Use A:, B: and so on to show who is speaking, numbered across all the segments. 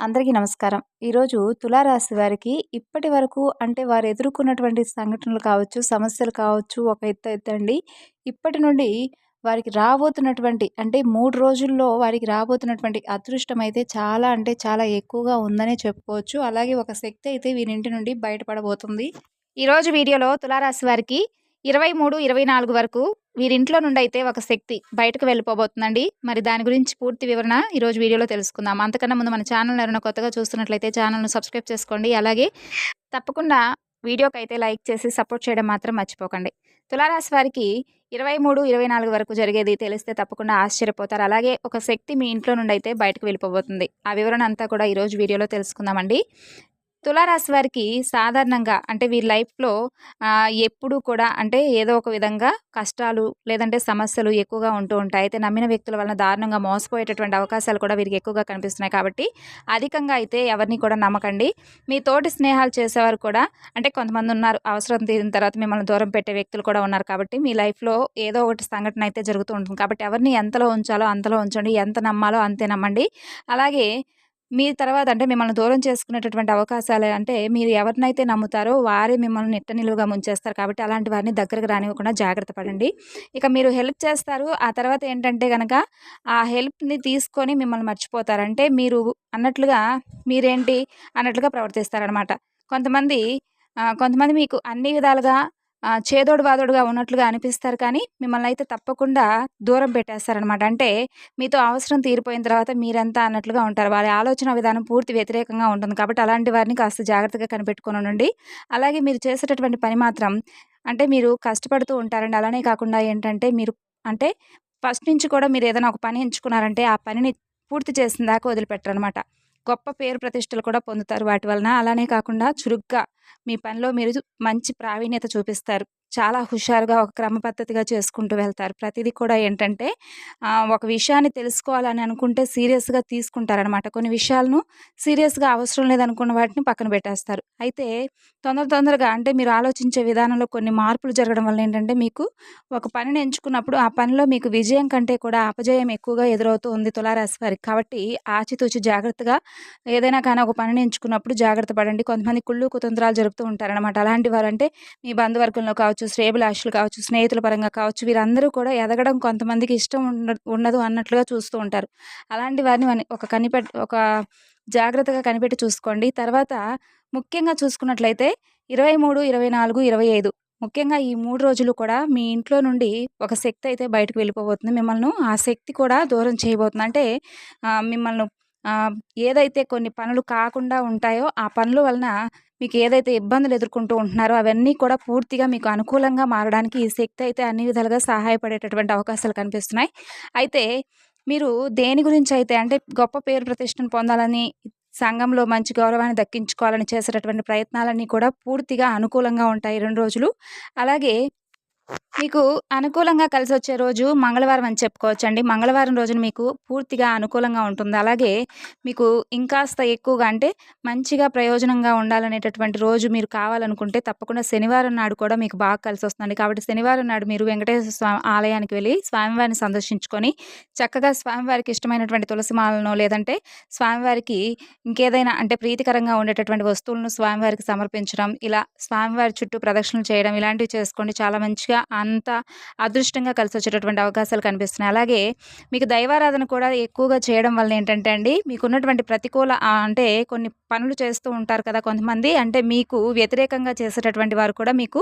A: అందరికీ నమస్కారం. ఈరోజు తులారాశి వారికి ఇప్పటి వరకు అంటే వారు ఎదుర్కొన్నటువంటి సంఘటనలు కావచ్చు సమస్యలు కావచ్చు ఒక ఎత్తు ఎత్తండి ఇప్పటి నుండి వారికి రాబోతున్నటువంటి అంటే మూడు రోజుల్లో వారికి రాబోతున్నటువంటి అదృష్టం అయితే చాలా అంటే చాలా ఎక్కువగా ఉందనే చెప్పుకోవచ్చు. అలాగే ఒక శక్తి అయితే వీరింటి నుండి బయటపడబోతుంది. ఈరోజు వీడియోలో తులారాశి వారికి ఇరవై మూడు ఇరవై నాలుగు వరకు వీరింట్లో నుండి అయితే ఒక శక్తి బయటకు వెళ్ళిపోబోతుందండి. మరి దాని గురించి పూర్తి వివరణ ఈరోజు వీడియోలో తెలుసుకుందాం. అంతకన్నా ముందు మన ఛానల్ ఎవరైనా కొత్తగా చూస్తున్నట్లయితే ఛానల్ను సబ్స్క్రైబ్ చేసుకోండి. అలాగే తప్పకుండా వీడియోకి అయితే లైక్ చేసి సపోర్ట్ చేయడం మాత్రం మర్చిపోకండి. తులారాశి వారికి ఇరవై మూడు ఇరవై నాలుగు వరకు జరిగేది తెలిస్తే తప్పకుండా ఆశ్చర్యపోతారు. అలాగే ఒక శక్తి మీ ఇంట్లో నుండి అయితే బయటకు వెళ్ళిపోబోతుంది. ఆ వివరణ అంతా కూడా ఈరోజు వీడియోలో తెలుసుకుందామండి. తులారాశి వారికి సాధారణంగా అంటే వీరి లైఫ్లో ఎప్పుడు కూడా అంటే ఏదో ఒక విధంగా కష్టాలు లేదంటే సమస్యలు ఎక్కువగా ఉంటూ ఉంటాయి. అయితే నమ్మిన వ్యక్తుల వలన దారుణంగా మోసపోయేటటువంటి అవకాశాలు కూడా వీరికి ఎక్కువగా కనిపిస్తున్నాయి కాబట్టి అధికంగా అయితే ఎవరిని కూడా నమ్మకండి. మీ తోటి స్నేహాలు చేసేవారు కూడా అంటే కొంతమంది ఉన్నారు అవసరం తీరిన తర్వాత మిమ్మల్ని దూరం పెట్టే వ్యక్తులు కూడా ఉన్నారు కాబట్టి మీ లైఫ్లో ఏదో ఒకటి సంఘటన అయితే జరుగుతూ ఉంటుంది. కాబట్టి ఎవరిని ఎంతలో ఉంచాలో అంతలో ఉంచండి ఎంత నమ్మాలో అంతే నమ్మండి. అలాగే మీ తర్వాత అంటే మిమ్మల్ని దూరం చేసుకునేటటువంటి అవకాశాలు అంటే మీరు ఎవరినైతే నమ్ముతారో వారే మిమ్మల్ని నిట్ట నిలువుగా ముంచేస్తారు కాబట్టి అలాంటి వారిని దగ్గరకు రానివ్వకుండా జాగ్రత్త పడండి. ఇక మీరు హెల్ప్ చేస్తారు. ఆ తర్వాత ఏంటంటే కనుక ఆ హెల్ప్ని తీసుకొని మిమ్మల్ని మర్చిపోతారంటే మీరు అన్నట్లుగా మీరేంటి? అన్నట్లుగా ప్రవర్తిస్తారనమాట కొంతమంది కొంతమంది మీకు అన్ని విధాలుగా చేదోడు వాదోడుగా ఉన్నట్లుగా అనిపిస్తారు కానీ మిమ్మల్ని అయితే తప్పకుండా దూరం పెట్టేస్తారనమాట అంటే మీతో అవసరం తీరిపోయిన తర్వాత మీరంతా అన్నట్లుగా ఉంటారు. వారి ఆలోచన విధానం పూర్తి వ్యతిరేకంగా ఉంటుంది. కాబట్టి అలాంటి వారిని కాస్త జాగ్రత్తగా కనిపెట్టుకుని ఉండండి. అలాగే మీరు చేసేటటువంటి పని మాత్రం అంటే మీరు కష్టపడుతూ ఉంటారండి. అలానే కాకుండా ఏంటంటే మీరు అంటే ఫస్ట్ నుంచి కూడా మీరు ఏదైనా ఒక పని ఎంచుకున్నారంటే ఆ పనిని పూర్తి చేసిన దాకా వదిలిపెట్టరనమాట గొప్ప పేరు ప్రతిష్టలు కూడా పొందుతారు వాటి వలన. అలానే కాకుండా చురుగ్గా మీ పనిలో మీరు మంచి ప్రావీణ్యత చూపిస్తారు. చాలా హుషారుగా ఒక క్రమ పద్ధతిగా చేసుకుంటూ వెళ్తారు. ప్రతిదీ కూడా ఏంటంటే ఒక విషయాన్ని తెలుసుకోవాలని అనుకుంటే సీరియస్గా తీసుకుంటారనమాట కొన్ని విషయాలను సీరియస్గా అవసరం లేదనుకున్న వాటిని పక్కన పెట్టేస్తారు. అయితే తొందర తొందరగా అంటే మీరు ఆలోచించే విధానంలో కొన్ని మార్పులు జరగడం వల్ల ఏంటంటే మీకు ఒక పనిని ఎంచుకున్నప్పుడు ఆ పనిలో మీకు విజయం కంటే కూడా అపజయం ఎక్కువగా ఎదురవుతూ ఉంది తులారాశి వారికి. కాబట్టి ఆచితూచి జాగ్రత్తగా ఏదైనా కానీ ఒక పనిని ఎంచుకున్నప్పుడు జాగ్రత్త పడండి. కొంతమంది కుళ్ళు కుతంత్రాలు జరుపుతూ ఉంటారనమాట అలాంటి వారంటే మీ బంధువర్గంలో కావచ్చు కావచ్చు శ్రేబులాషులు కావచ్చు స్నేహితుల పరంగా కావచ్చు వీరందరూ కూడా ఎదగడం కొంతమందికి ఇష్టం ఉండదు అన్నట్లుగా చూస్తూ ఉంటారు. అలాంటి వారిని ఒక కనిపెట్టి ఒక జాగ్రత్తగా కనిపెట్టి చూసుకోండి. తర్వాత ముఖ్యంగా చూసుకున్నట్లయితే ఇరవై మూడు ఇరవై నాలుగు ఇరవై ఐదు. ముఖ్యంగా ఈ మూడు రోజులు కూడా మీ ఇంట్లో నుండి ఒక శక్తి అయితే బయటకు వెళ్ళిపోబోతుంది. మిమ్మల్ని ఆ శక్తి కూడా దూరం చేయబోతుంది. అంటే మిమ్మల్ని ఏదైతే కొన్ని పనులు కాకుండా ఉంటాయో ఆ పనుల వలన మీకు ఏదైతే ఇబ్బందులు ఎదుర్కొంటూ ఉంటున్నారో అవన్నీ కూడా పూర్తిగా మీకు అనుకూలంగా మారడానికి ఈ శక్తి అయితే అన్ని విధాలుగా సహాయపడేటటువంటి అవకాశాలు కనిపిస్తున్నాయి. అయితే మీరు దేని గురించి అయితే అంటే గొప్ప పేరు ప్రతిష్టను పొందాలని సంఘంలో మంచి గౌరవాన్ని దక్కించుకోవాలని చేసేటటువంటి ప్రయత్నాలన్నీ కూడా పూర్తిగా అనుకూలంగా ఉంటాయి రెండు రోజులు. అలాగే మీకు అనుకూలంగా కలిసి వచ్చే రోజు మంగళవారం అని చెప్పుకోవచ్చండి. మంగళవారం రోజున మీకు పూర్తిగా అనుకూలంగా ఉంటుంది? అలాగే మీకు ఇంకాస్త ఎక్కువగా అంటే మంచిగా ప్రయోజనంగా ఉండాలనేటటువంటి రోజు మీరు కావాలనుకుంటే తప్పకుండా శనివారం నాడు కూడా మీకు బాగా కలిసి వస్తుంది కాబట్టి శనివారం నాడు మీరు వెంకటేశ్వర స్వామి ఆలయానికి వెళ్ళి స్వామివారిని సందర్శించుకొని చక్కగా స్వామివారికి ఇష్టమైనటువంటి తులసిమాలను లేదంటే స్వామివారికి ఇంకేదైనా అంటే ప్రీతికరంగా ఉండేటటువంటి వస్తువులను స్వామివారికి సమర్పించడం ఇలా స్వామివారి చుట్టూ ప్రదక్షిణలు చేయడం ఇలాంటివి చేసుకోండి. చాలా మంచిగా మంచిగా అంత అదృష్టంగా కలిసి వచ్చేటటువంటి అవకాశాలు కనిపిస్తున్నాయి. అలాగే మీకు దైవారాధన కూడా ఎక్కువగా చేయడం వల్ల ఏంటంటే అండి మీకున్నటువంటి ప్రతికూల అంటే కొన్ని పనులు చేస్తూ ఉంటారు కదా కొంతమంది అంటే మీకు వ్యతిరేకంగా చేసేటటువంటి వారు కూడా మీకు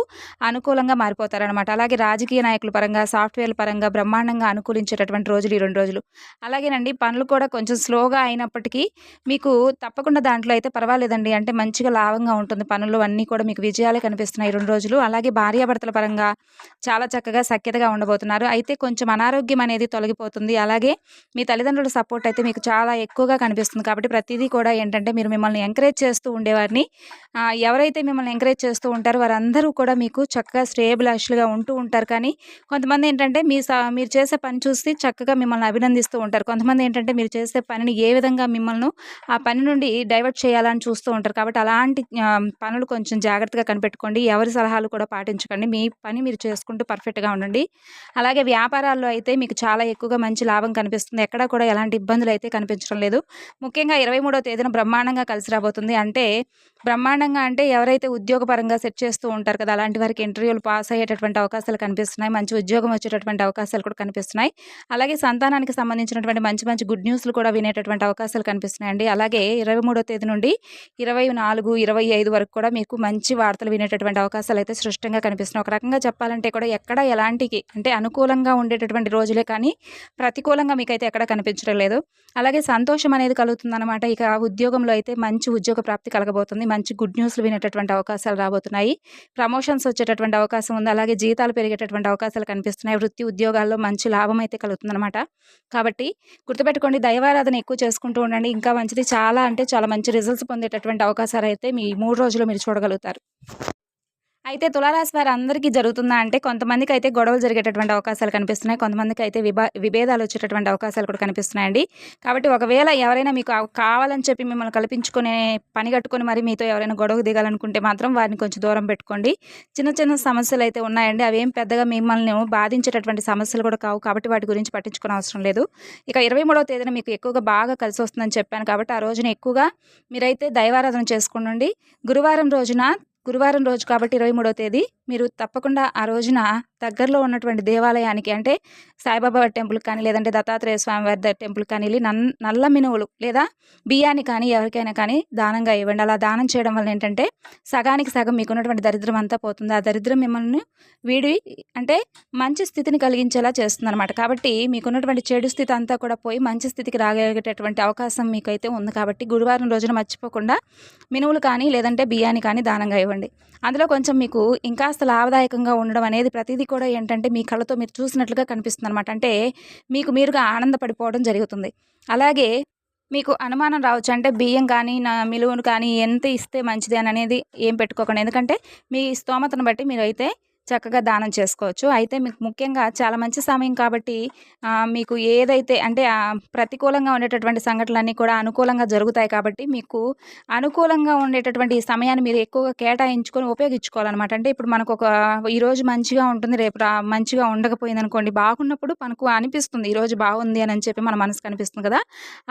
A: అనుకూలంగా మారిపోతారనమాట అలాగే రాజకీయ నాయకుల పరంగా సాఫ్ట్వేర్ పరంగా బ్రహ్మాండంగా అనుకూలించేటటువంటి రోజులు ఈ రెండు రోజులు. అలాగేనండి పనులు కూడా కొంచెం స్లోగా అయినప్పటికీ మీకు తప్పకుండా దాంట్లో అయితే పర్వాలేదండి. అంటే మంచిగా లాభంగా ఉంటుంది పనులు అన్నీ కూడా మీకు విజయాలే కనిపిస్తున్నాయి రెండు రోజులు. అలాగే భార్యాభర్తల పరంగా చాలా చక్కగా సఖ్యతగా ఉండబోతున్నారు. అయితే కొంచెం అనారోగ్యం అనేది తొలగిపోతుంది. అలాగే మీ తల్లిదండ్రుల సపోర్ట్ అయితే మీకు చాలా ఎక్కువగా కనిపిస్తుంది. కాబట్టి ప్రతిదీ కూడా ఏంటంటే మీరు మిమ్మల్ని ఎంకరేజ్ చేస్తూ ఉండేవారిని. ఎవరైతే మిమ్మల్ని ఎంకరేజ్ చేస్తూ ఉంటారో వారందరూ కూడా మీకు చక్కగా శ్రేయభిలాషులుగా ఉంటూ ఉంటారు. కానీ కొంతమంది ఏంటంటే మీ మీరు చేసే పని చూసి చక్కగా మిమ్మల్ని అభినందిస్తూ ఉంటారు. కొంతమంది ఏంటంటే మీరు చేసే పనిని ఏ విధంగా మిమ్మల్ని ఆ పని నుండి డైవర్ట్ చేయాలని చూస్తూ ఉంటారు. కాబట్టి అలాంటి పనులు కొంచెం జాగ్రత్తగా కనిపెట్టుకోండి. ఎవరి సలహాలు కూడా పాటించకండి. మీ పని మీరు చేసుకుంటూ పర్ఫెక్ట్గా ఉండండి. అలాగే వ్యాపారాల్లో అయితే మీకు చాలా ఎక్కువగా మంచి లాభం కనిపిస్తుంది. ఎక్కడా కూడా ఎలాంటి ఇబ్బందులు అయితే కనిపించడం లేదు. ముఖ్యంగా ఇరవై మూడో తేదీన బ్రహ్మాండంగా కలిసి రాబోతుంది. అంటే బ్రహ్మాండంగా అంటే ఎవరైతే ఉద్యోగపరంగా సెట్ చేస్తూ ఉంటారు కదా అలాంటి వారికి ఇంటర్వ్యూలు పాస్ అయ్యేటటువంటి అవకాశాలు కనిపిస్తున్నాయి. మంచి ఉద్యోగం వచ్చేటటువంటి అవకాశాలు కూడా కనిపిస్తున్నాయి. అలాగే సంతానానికి సంబంధించినటువంటి మంచి మంచి గుడ్ న్యూస్లు కూడా వినేటటువంటి అవకాశాలు కనిపిస్తున్నాయండి. అలాగే ఇరవై మూడో తేదీ నుండి ఇరవై నాలుగు ఇరవై ఐదు వరకు కూడా మీకు మంచి వార్తలు వినేటటువంటి అవకాశాలు అయితే స్పష్టంగా కనిపిస్తున్నాయి. ఒక రకంగా చెప్పాలంటే కూడా ఎక్కడ ఎలాంటికి అంటే అనుకూలంగా ఉండేటటువంటి రోజులే కానీ ప్రతికూలంగా మీకైతే ఎక్కడ కనిపించడం లేదు. అలాగే సంతోషం అనేది కలుగుతుందన్నమాట. ఇక ఉద్యోగంలో అయితే మంచి ఉద్యోగ ప్రాప్తి కలగబోతుంది. మంచి గుడ్ న్యూస్లు వినేటటువంటి అవకాశాలు రాబోతున్నాయి. ప్రమోషన్స్ వచ్చేటటువంటి అవకాశం ఉంది. అలాగే జీతాలు పెరిగేటటువంటి అవకాశాలు కనిపిస్తున్నాయి. వృత్తి ఉద్యోగాల్లో మంచి లాభం అయితే కలుగుతుందన్నమాట. కాబట్టి గుర్తుపెట్టుకోండి దైవారాధన ఎక్కువ చేసుకుంటూ ఉండండి. ఇంకా మంచిది చాలా అంటే చాలా మంచి రిజల్ట్స్ పొందేటటువంటి అవకాశాలు అయితే మీ మూడు రోజులు మీరు చూడగలుగుతారు. అయితే తులారాశి వారి అందరికీ జరుగుతుందా అంటే కొంతమందికి అయితే గొడవలు జరిగేటటువంటి అవకాశాలు కనిపిస్తున్నాయి. కొంతమందికి అయితే విభా విభేదాలు వచ్చేటటువంటి అవకాశాలు కూడా కనిపిస్తున్నాయండి. కాబట్టి ఒకవేళ ఎవరైనా మీకు కావాలని చెప్పి మిమ్మల్ని కల్పించుకునే పని కట్టుకొని మరి మీతో ఎవరైనా గొడవ దిగాలనుకుంటే మాత్రం వారిని కొంచెం దూరం పెట్టుకోండి. చిన్న చిన్న సమస్యలు అయితే ఉన్నాయండి. అవేం పెద్దగా మిమ్మల్ని బాధించేటటువంటి సమస్యలు కూడా కావు. కాబట్టి వాటి గురించి పట్టించుకునే అవసరం లేదు. ఇక ఇరవై మూడవ తేదీన మీకు ఎక్కువగా బాగా కలిసి వస్తుందని చెప్పాను కాబట్టి ఆ రోజున ఎక్కువగా మీరైతే దైవారాధన చేసుకుండండి. గురువారం రోజున గురువారం రోజు కాబట్టి ఇరవై మూడో తేదీ మీరు తప్పకుండా ఆ రోజున దగ్గరలో ఉన్నటువంటి దేవాలయానికి అంటే సాయిబాబా టెంపుల్ కానీ లేదంటే దత్తాత్రేయ స్వామి వారి టెంపుల్ కానీ వెళ్ళి నన్ నల్ల మినువులు లేదా బియ్యాన్ని కానీ ఎవరికైనా కానీ దానంగా ఇవ్వండి. అలా దానం చేయడం వల్ల ఏంటంటే సగానికి సగం మీకున్నటువంటి దరిద్రం అంతా పోతుంది. ఆ దరిద్రం మిమ్మల్ని వీడి అంటే మంచి స్థితిని కలిగించేలా చేస్తుంది అనమాట కాబట్టి మీకున్నటువంటి చెడు స్థితి అంతా కూడా పోయి మంచి స్థితికి రాగలిగేటటువంటి అవకాశం మీకైతే ఉంది. కాబట్టి గురువారం రోజున మర్చిపోకుండా మినువులు కానీ లేదంటే బియ్యాన్ని కానీ దానంగా ఇవ్వండి. అందులో కొంచెం మీకు ఇంకా కాస్త లాభదాయకంగా ఉండడం అనేది ప్రతిదీ కూడా ఏంటంటే మీ కళ్ళతో మీరు చూసినట్లుగా కనిపిస్తుంది అనమాట అంటే మీకు మీరుగా ఆనందపడిపోవడం జరుగుతుంది. అలాగే మీకు అనుమానం రావచ్చు. అంటే బియ్యం కానీ నా మిలువను కానీ ఎంత ఇస్తే మంచిది అని అనేది ఏం పెట్టుకోకండి. ఎందుకంటే మీ స్తోమతను బట్టి మీరు అయితే చక్కగా దానం చేసుకోవచ్చు. అయితే మీకు ముఖ్యంగా చాలా మంచి సమయం కాబట్టి మీకు ఏదైతే అంటే ప్రతికూలంగా ఉండేటటువంటి సంఘటనలన్నీ కూడా అనుకూలంగా జరుగుతాయి కాబట్టి మీకు అనుకూలంగా ఉండేటటువంటి సమయాన్ని మీరు ఎక్కువగా కేటాయించుకొని ఉపయోగించుకోవాలన్నమాట. అంటే ఇప్పుడు మనకు ఒక ఈరోజు మంచిగా ఉంటుంది రేపు మంచిగా ఉండకపోయింది అనుకోండి బాగున్నప్పుడు మనకు అనిపిస్తుంది ఈరోజు బాగుంది అని చెప్పి మన మనసుకు అనిపిస్తుంది కదా.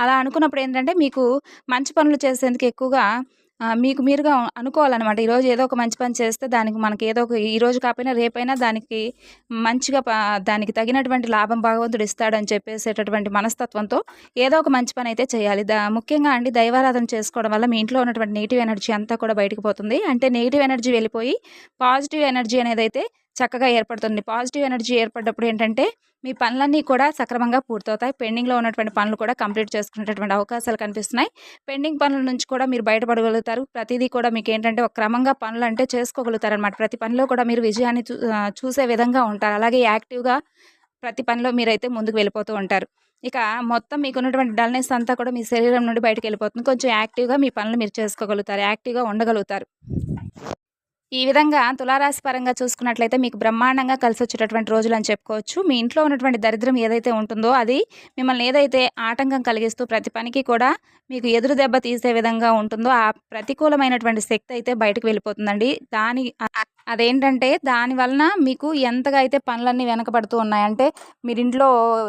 A: అలా అనుకున్నప్పుడు ఏంటంటే మీకు మంచి పనులు చేసేందుకు ఎక్కువగా మీకు మీరుగా అనుకోవాలన్నమాట. ఈరోజు ఏదో ఒక మంచి పని చేస్తే దానికి మనకి ఏదో ఒక ఈరోజు కాకపోయినా రేపైనా దానికి మంచిగా దానికి తగినటువంటి లాభం భగవంతుడు ఇస్తాడని చెప్పేసేటటువంటి మనస్తత్వంతో ఏదో ఒక మంచి పని అయితే చేయాలి. దా ముఖ్యంగా అండి దైవారాధన చేసుకోవడం వల్ల మీ ఇంట్లో ఉన్నటువంటి నెగిటివ్ ఎనర్జీ అంతా కూడా బయటకు పోతుంది. అంటే నెగిటివ్ ఎనర్జీ వెళ్ళిపోయి పాజిటివ్ ఎనర్జీ అనేది అయితే చక్కగా ఏర్పడుతుంది. పాజిటివ్ ఎనర్జీ ఏర్పడినప్పుడు ఏంటంటే మీ పనులన్నీ కూడా సక్రమంగా పూర్తవుతాయి. పెండింగ్లో ఉన్నటువంటి పనులు కూడా కంప్లీట్ చేసుకునేటటువంటి అవకాశాలు కనిపిస్తున్నాయి. పెండింగ్ పనుల నుంచి కూడా మీరు బయటపడగలుగుతారు. ప్రతిదీ కూడా మీకు ఏంటంటే ఒక క్రమంగా పనులు అంటే చేసుకోగలుగుతారనమాట ప్రతి పనిలో కూడా మీరు విజయాన్ని చూసే విధంగా ఉంటారు. అలాగే యాక్టివ్గా ప్రతి పనిలో మీరైతే ముందుకు వెళ్ళిపోతూ ఉంటారు. ఇక మొత్తం మీకున్నటువంటి డల్నెస్ అంతా కూడా మీ శరీరం నుండి బయటకు వెళ్ళిపోతుంది. కొంచెం యాక్టివ్గా మీ పనులు మీరు చేసుకోగలుగుతారు. యాక్టివ్గా ఉండగలుగుతారు. ఈ విధంగా తులారాశి పరంగా చూసుకున్నట్లయితే మీకు బ్రహ్మాండంగా కలిసి వచ్చేటటువంటి రోజులు అని చెప్పుకోవచ్చు. మీ ఇంట్లో ఉన్నటువంటి దరిద్రం ఏదైతే ఉంటుందో అది మిమ్మల్ని ఏదైతే ఆటంకం కలిగిస్తూ ప్రతి పనికి కూడా మీకు ఎదురు దెబ్బ తీసే విధంగా ఉంటుందో ఆ ప్రతికూలమైనటువంటి శక్తి అయితే బయటకు వెళ్ళిపోతుందండి. దాని అదేంటంటే దాని వలన మీకు ఎంతగా అయితే పనులన్నీ వెనకబడుతూ ఉన్నాయంటే మీరు ఇంట్లో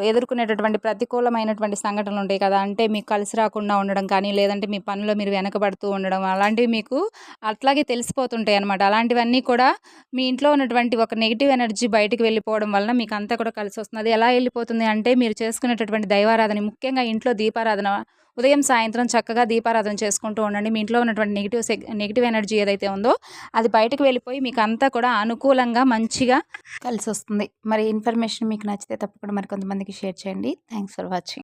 A: ఎదుర్కొనేటటువంటి ప్రతికూలమైనటువంటి సంఘటనలు ఉంటాయి కదా అంటే మీకు కలిసి రాకుండా ఉండడం కానీ లేదంటే మీ పనిలో మీరు వెనకబడుతూ ఉండడం అలాంటివి మీకు అట్లాగే తెలిసిపోతుంటాయి అనమాట అలాంటివన్నీ కూడా మీ ఇంట్లో ఉన్నటువంటి ఒక నెగిటివ్ ఎనర్జీ బయటికి వెళ్ళిపోవడం వలన మీకు అంతా కూడా కలిసి వస్తుంది ఎలా వెళ్ళిపోతుంది అంటే మీరు చేసుకునేటటువంటి దైవారాధన ముఖ్యంగా ఇంట్లో దీపారాధన ఉదయం సాయంత్రం చక్కగా దీపారాధన చేసుకుంటూ ఉండండి. మీ ఇంట్లో ఉన్నటువంటి నెగిటివ్ నెగిటివ్ ఎనర్జీ ఏదైతే ఉందో అది బయటకు వెళ్ళిపోయి మీకు అంతా కూడా అనుకూలంగా మంచిగా కలిసి వస్తుంది మరి ఇన్ఫర్మేషన్ మీకు నచ్చితే తప్పకుండా మరి కొంతమందికి షేర్ చేయండి. Thanks for watching.